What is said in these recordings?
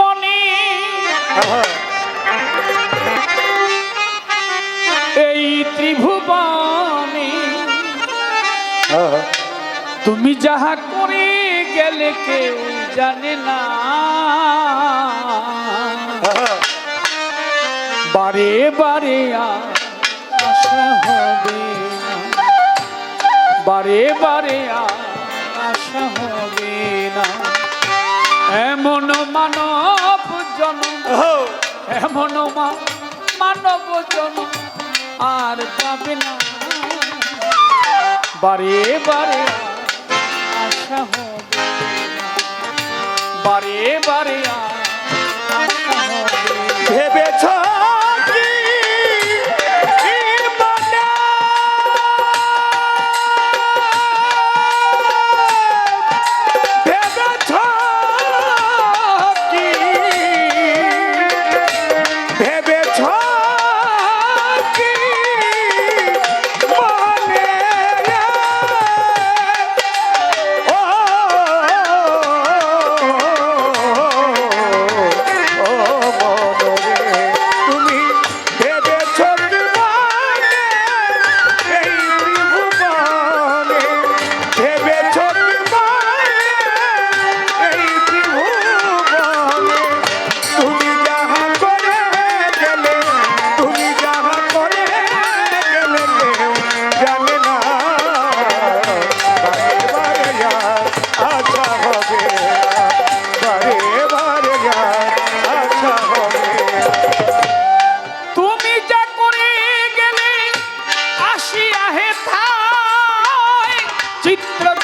মনে। এই ত্রিভুবনে তুমি যাহা করে গেলে কেউ জানে না। বারে বারে আশা হবে বারে বারে আ আশা হবে না। এমন মানব জন্ম এমন মানব জন্ম আর পাবে না। বারে বারে আশা হবে বারে বারে আশা হবে ভেবেছ হেথায় চিত্র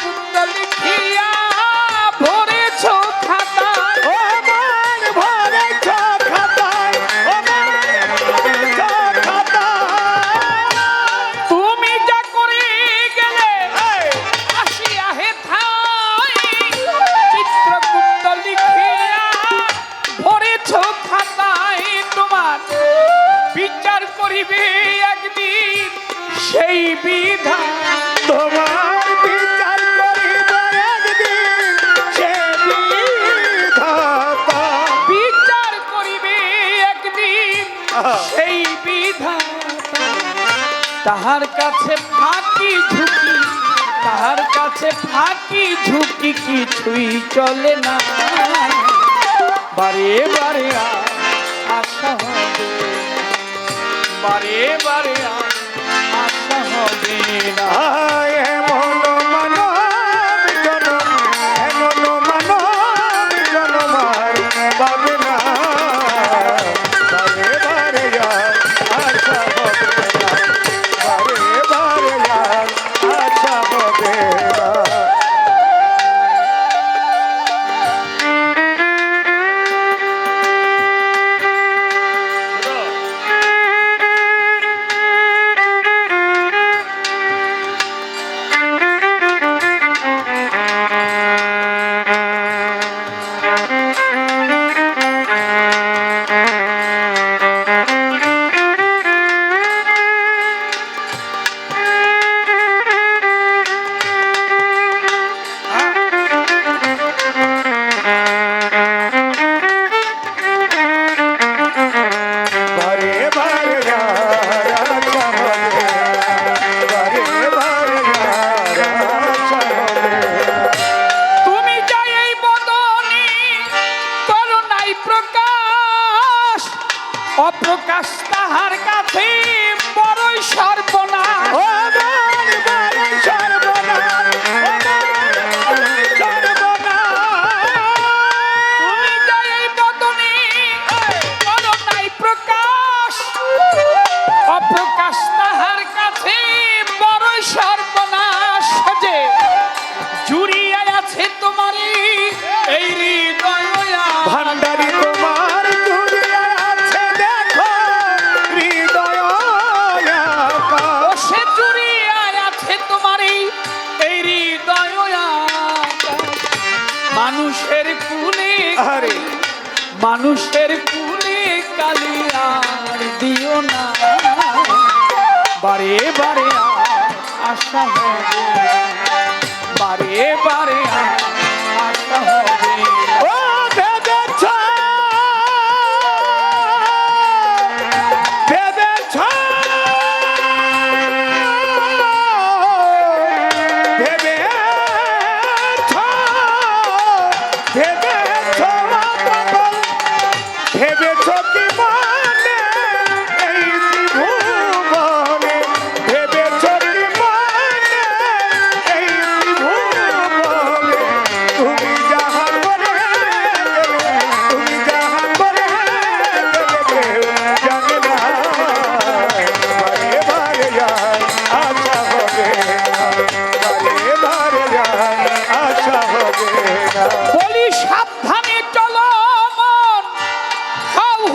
তাহার কাছে ফাঁকি ঝুঁকি, তাহার কাছে ফাঁকি ঝুঁকি কিছুই চলে না। বারে বারে আশা হবে, বারে বারে আশা হবে না। হরে মানুষের কুলে কালিয়ার দিও না। বারে বারে আশা হ্যাঁ বারে বারে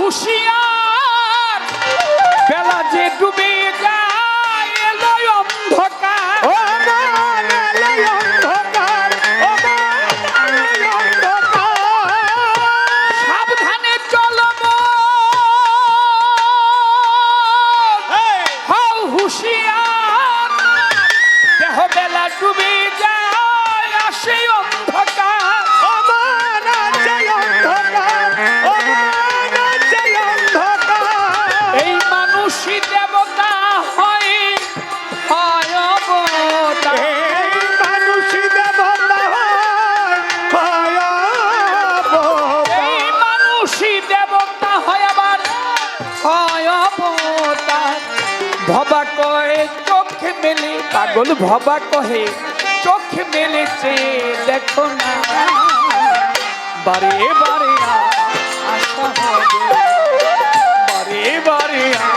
হুশিয়ার। বেলা যে ডুবে যায় অবতার। ভবা কয়ে, চোখ মেলে, পাগল ভবা কহে, চোখ মেলেছে, দেখো না। বারে বারে আশা হবে। বারে বারে আ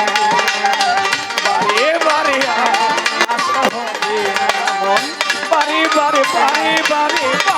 বারে বারে বারে